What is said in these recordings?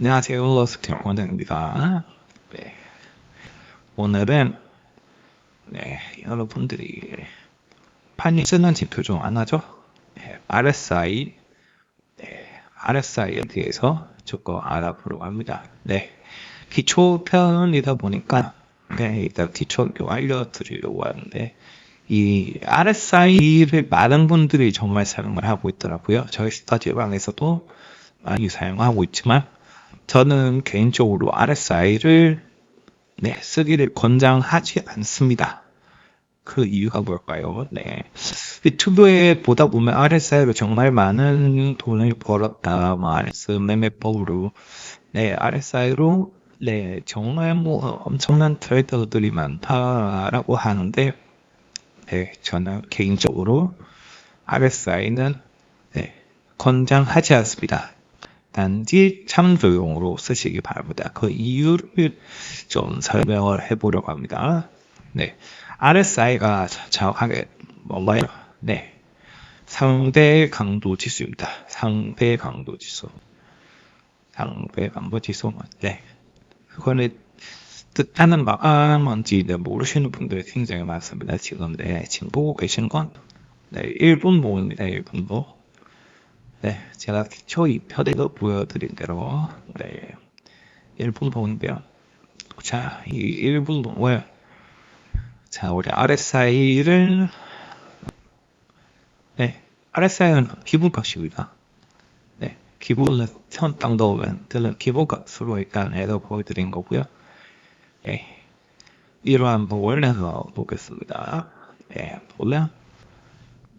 안녕하세요. 러스팅 원장입니다. 네. 오늘은, 네, 여러분들이 많이 쓰는 지표 중 하나죠. 네, RSI, 네, RSI에 대해서 조금 알아보려고 합니다. 네. 기초 편이다 보니까, 네, 일단 기초 알려드리려고 하는데, 이 RSI를 많은 분들이 정말 사용을 하고 있더라고요. 저희 스타디오방에서도 많이 사용하고 있지만 저는 개인적으로 RSI를 네, 쓰기를 권장하지 않습니다. 그 이유가 뭘까요? 네. 유튜브에 보다 보면 RSI로 정말 많은 돈을 벌었다, 뭐, RS 매매법으로, 네, RSI로, 네, 정말 뭐, 엄청난 트레이더들이 많다라고 하는데, 네, 저는 개인적으로 RSI는 네, 권장하지 않습니다. 단지 참조용으로 쓰시기 바랍니다. 그 이유를 좀 설명을 해보려고 합니다. 네, RSI가 정확하게 뭔가요? 네, 상대 강도 지수입니다. 상대 강도 지수. 상대 강도 지수. 네, 그거는 뜻하는 바가 뭔지 모르시는 분들이 굉장히 많습니다. 지금 네, 지금 보고 계신 건 네, 1분 모입니다. 1분도. 네, 제가 저희 편에도 보여드린 대로 네, 1분 보인데요. 자, 이 1분 동을 자, 우리 RSI를 네, RSI는 기본 값입니다. 네, 기본은 천 땅도면 들은 기본 값으로 일단 해서 보여드린 거고요. 네, 이러한 부분을 해서 보겠습니다. 네, 원래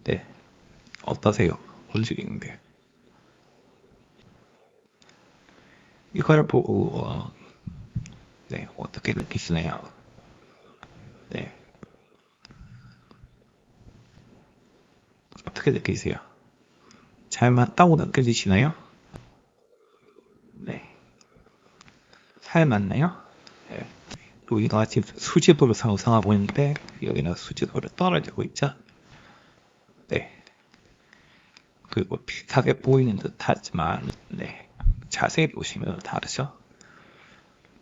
네, 어떠세요? 움직이는데. 이걸 보고, 어, 네, 어떻게 느끼시나요? 네. 어떻게 느끼세요? 잘 맞다고 느껴지시나요? 네. 잘 맞나요? 네. 여기가 지금 수직으로 상승하고 있는데, 여기는 수직으로 떨어지고 있죠? 네. 그리고 비슷하게 보이는 듯 하지만, 네. 자세히 보시면 다르죠?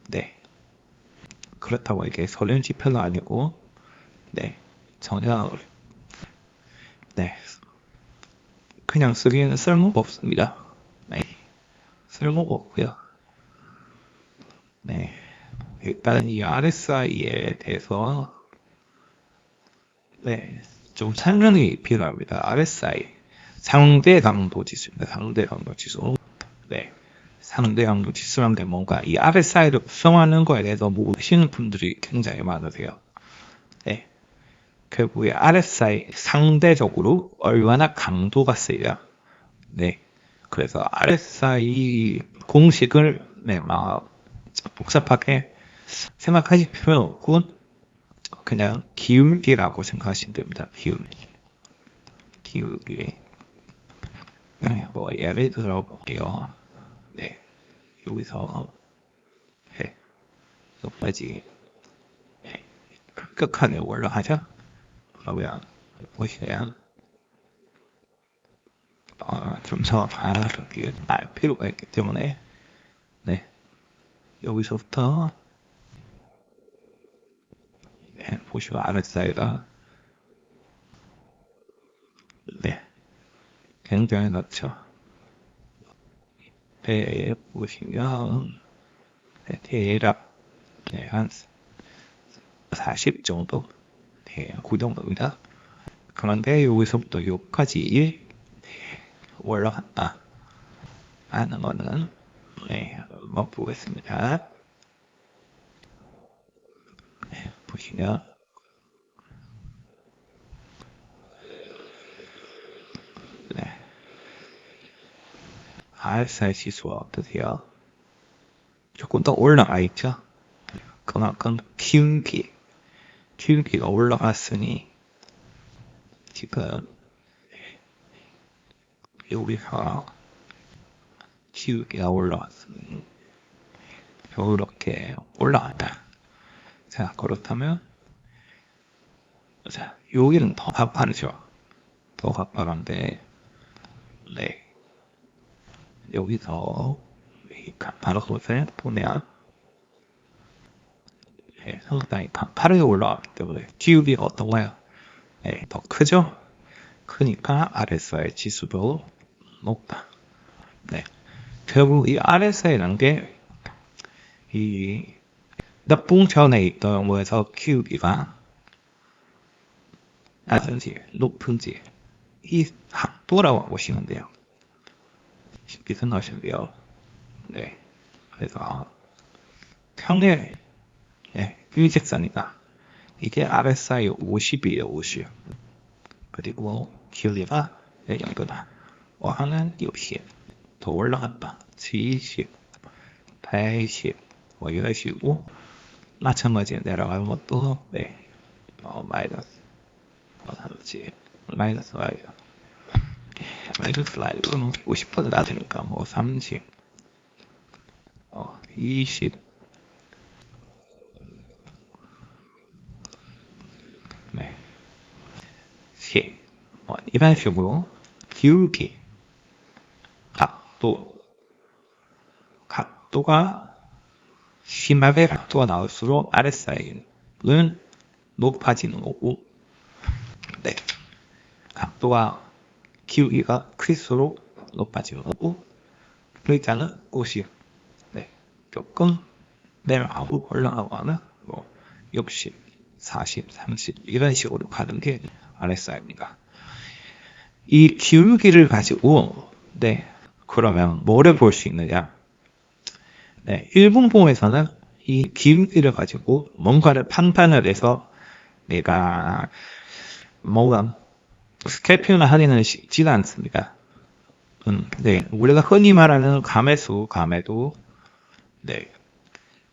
네. 그렇다고 이게 설렌 지표는 아니고, 네. 전혀, 네. 그냥 쓰기에는 쓸모가 없습니다. 네. 쓸모가 없고요. 네. 일단 이 RSI에 대해서, 네. 좀 설명이 필요합니다. RSI. 상대 강도 지수입니다. 상대 강도 지수. 네. 강도 지수라는 뭔가 이 RSI를 구성하는 거에 대해서 모르시는 분들이 굉장히 많으세요. 네. 결국에 RSI 상대적으로 얼마나 강도가 세요. 네. 그래서 RSI 공식을 네, 막 복잡하게 생각하실 필요는 없고 그냥 기울기라고 생각하시면 됩니다. 기울기. 기울기. 네, 뭐 예를 들어 볼게요. 네, 여기서 네, 여기까지 네, 끝칸에 올라가죠. 그러면 보시면 어, 좀더 알아보기 알 필요가 있기 때문에 네, 여기서부터 네, 보시면 RSI가 네, 굉장히 낮죠. 보시면 네, 대략 네, 한 40 정도 네, 그 정도입니다. 그런데 여기서부터 여기까지 네, 올라갔다 하는 거는 네, 한번 보겠습니다. 네, 보시면 RSI 지수가 어떠세요? 조금 더 올라가 있죠? 그만큼 기운기, 기운기가 올라갔으니 지금 여기서 기운기가 올라왔으니 이렇게 올라왔다. 자 그렇다면 자 여기는 더 가파르죠. 더 가파른데 네 여기서 네, 바로 그것을 보내야 네, 상당히 빠르게 올라가기 때문에 기울기가 어떤가요? 네, 더 크죠? 크니까 RSI 지수별로 높다. 네. 결국 이 RSI라는 게, 이, 나쁜 전에 있던 기울기가 낮은지, 높은지, 이 각도라고 보시면 돼요. 쉽게 생각하시고요. 네. 그래서, 평일, 예, 일직선이다. 이게 RSI 50이에요, 50. 그리고 기울기가 연거다. 어하는 60. 더 올라갔다. 70, 80, 뭐 이런 식으로 마찬가지로 내려가는 것도 네, 어, 마이너스, 뭐 하지 마이너스 와요. 마이너스 라이브는 50% 낮으니까 뭐 30, 어, 20, 네, 10, 뭐 이런 식으로 기울기, 각도, 각도가 심하게 각도가 나올수록 RSI는 높아지는 거고, 네. 각도가 기울기가 클수록 높아지는 거고, 글자는 꽃이, 네. 조금 내려가고 올라가고 하는, 뭐, 60, 40, 30, 이런 식으로 가는 게 RSI입니다. 이 기울기를 가지고, 네. 그러면 뭐를 볼 수 있느냐? 네, 일본봉에서는 이 기울기를 가지고 뭔가를 판단을 해서 내가 뭐가 스케피나 하기는 쉽지가 않습니다. 음, 네, 우리가 흔히 말하는 감의수, 감에도 네,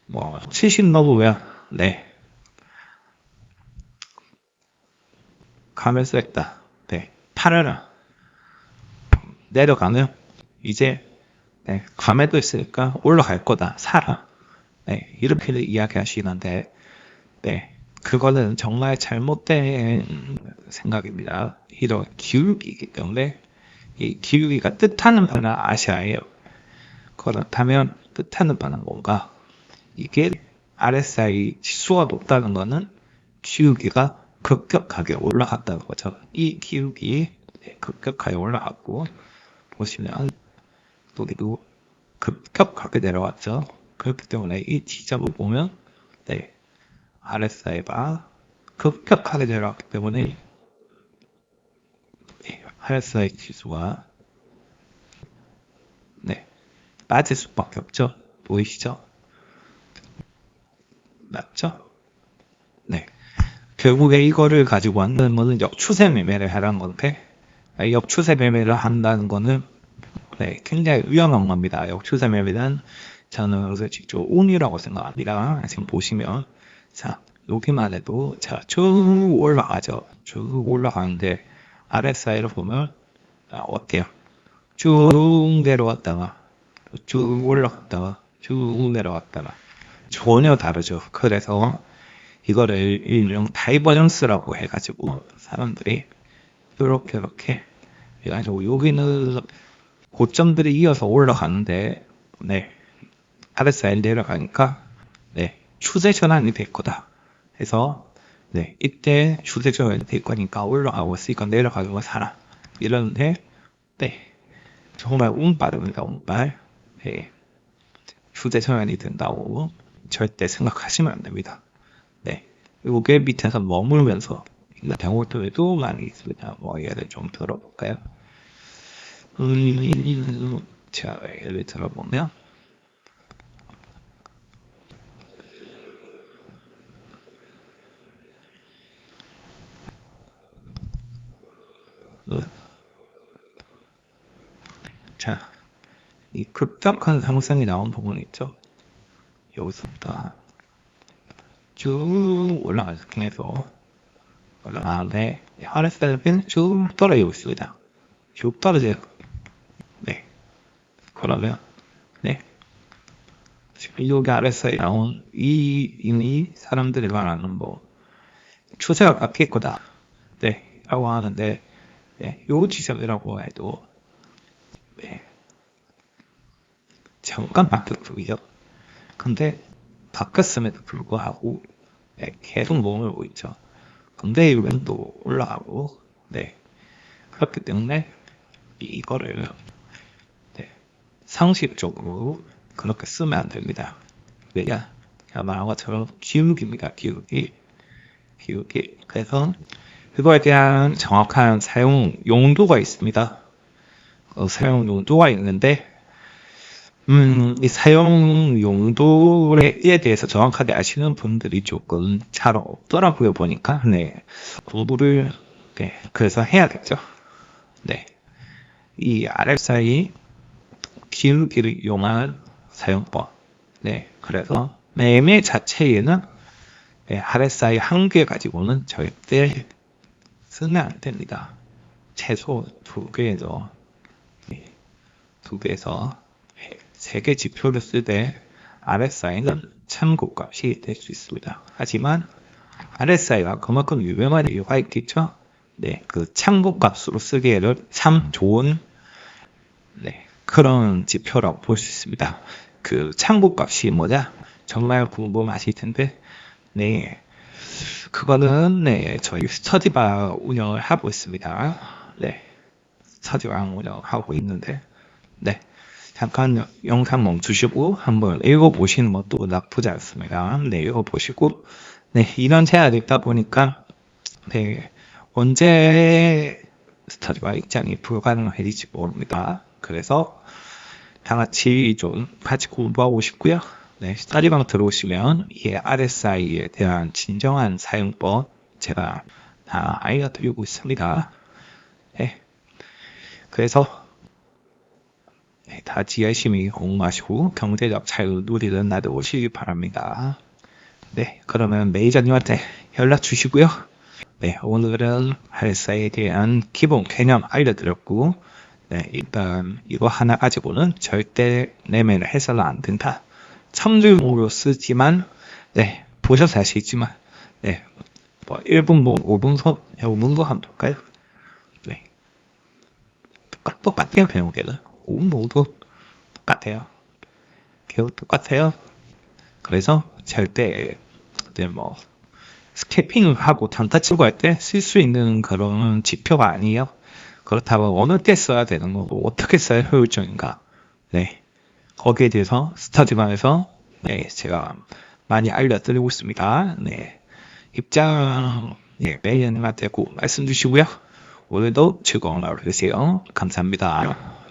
뭐 70 넘으면 네, 감을 했다. 네, 8을 내려가는. 이제 네, 감에도 있으니까 올라갈 거다. 살아. 네, 이렇게 이야기하시는데, 네, 그거는 정말 잘못된 생각입니다. 이런 기울기이기 때문에 이 기울기가 뜻하는 아셔야 해요. 그렇다면 뜻하는 바는 뭔가? 이게 RSI 지수가 높다는 거는 기울기가 급격하게 올라갔다는 거죠. 이 기울기 급격하게 올라갔고 보시면 또리도 급격하게 내려왔죠. 그렇기 때문에 이 지점을 보면 네, RSI가 급격하게 내려왔기 때문에 네, RSI 지수가 네, 빠질 수밖에 없죠. 보이시죠? 맞죠? 네. 결국에 이거를 가지고 한다는 거는 역추세 매매를 하라는 건데, 역추세 매매를 한다는 거는 네, 굉장히 위험한 겁니다. 역추세 매매는 저는 직접 운이라고 생각합니다. 지금 보시면 자 여기만 해도 자 쭉 올라가죠. 쭉 올라가는데 RSI를 보면 아, 어때요? 쭉 내려왔다가 쭉 올라갔다가 쭉 내려왔다가 전혀 다르죠. 그래서 이거를 일명 다이버전스라고 해가지고 사람들이 이렇게 이렇게 해가지고 여기는 고점들이 이어서 올라가는데 네 RSI 내려가니까 네 추세 전환이 될 거다 해서 네 이때 추세 전환이 될 거니까 올라가고 있으니까 내려가고 살아 이러는데 네 정말 운빨입니다 운빨 네 추세 전환이 된다고 절대 생각하시면 안 됩니다 네 요게 밑에서 머물면서 병호토에도 많이 있습니다 뭐 예를 좀 들어볼까요 음, 자, 예를 들어보면, 자, 이 급격한 상승이 나온 부분 있죠? 여기서부터 쭉 올라가서 올라가는데, RSL은 쭉 떨어지고 있습니다. 쭉 떨어져요. 네. 그러면, 네. 지금 여기 아래서 나온 이, 이 사람들이 말하는 뭐, 추세가 바뀔 거다. 네. 라고 하는데, 네. 요 지점이라고 해도, 네. 잠깐만 보이죠. 근데 바꿨음에도 불구하고 네, 계속 머물고 있죠. 근데 이ven도 올라가고 네 그렇기 때문에 이거를 네, 상식적으로 그렇게 쓰면 안 됩니다. 왜냐? 말한 것처럼 기울기입니다. 기울기. 기울기. 그래서 그거에 대한 정확한 사용 용도가 있습니다. 어, 사용 용도가 있는데 음, 이 사용 용도에 대해서 정확하게 아시는 분들이 조금 잘 없더라고요, 보니까. 네. 공부를, 네. 그래서 해야겠죠. 네. 이 RSI 기울기를 이용한 사용법. 네. 그래서 매매 자체에는 네, RSI 한 개 가지고는 절대 쓰면 안 됩니다. 최소 두 개에서, 네. 두 개에서 세개 지표를 쓸 때 RSI는 참고값이 될 수 있습니다. 하지만 RSI가 그만큼 유명한 이유가 있겠죠? 네, 그 참고값으로 쓰기에는 참 좋은 네, 그런 지표라고 볼 수 있습니다. 그 참고값이 뭐냐? 정말 궁금하실 텐데, 네, 그거는 네, 저희 스터디바 운영을 하고 있습니다. 네, 스터디바 운영하고 있는데, 네. 잠깐 영상 멈추시고 한번 읽어보시는 것도 나쁘지 않습니다. 네, 읽어보시고, 네, 이런 제안이 있다 보니까, 네, 언제 스터디와 입장이 불가능해질지 모릅니다. 그래서 다 같이 좀 같이 공부하고 싶고요. 네, 스터디방 들어오시면 이 RSI에 대한 진정한 사용법 제가 다 알려드리고 있습니다. 네, 그래서 네, 다 열심히 공부하시고 경제적 자유 누리는 나도 오시기 바랍니다. 네, 그러면 매니저님한테 연락 주시고요. 네, 오늘은 할사에 대한 기본 개념 알려드렸고, 네, 일단 이거 하나 가지고는 절대 내면을 해서는 안 된다. 첨주로 쓰지만, 네, 보셔서 아시겠지만, 네, 뭐 1분, 뭐 5분 소, 5분도 한번 볼까요? 네. 똑같아요, 배우기는. 모두 똑같아요. 겨우 똑같아요. 그래서 절대 네, 뭐 스캐핑을 하고 단타 치고 할 때 쓸 수 있는 그런 지표가 아니에요. 그렇다면 어느 때 써야 되는 거고 어떻게 써야 효율적인가. 네. 거기에 대해서 스타디반에서 네, 제가 많이 알려드리고 있습니다. 네. 입장 네, 매니저님한테 꼭 말씀 주시고요. 오늘도 즐거운 하루 되세요. 감사합니다.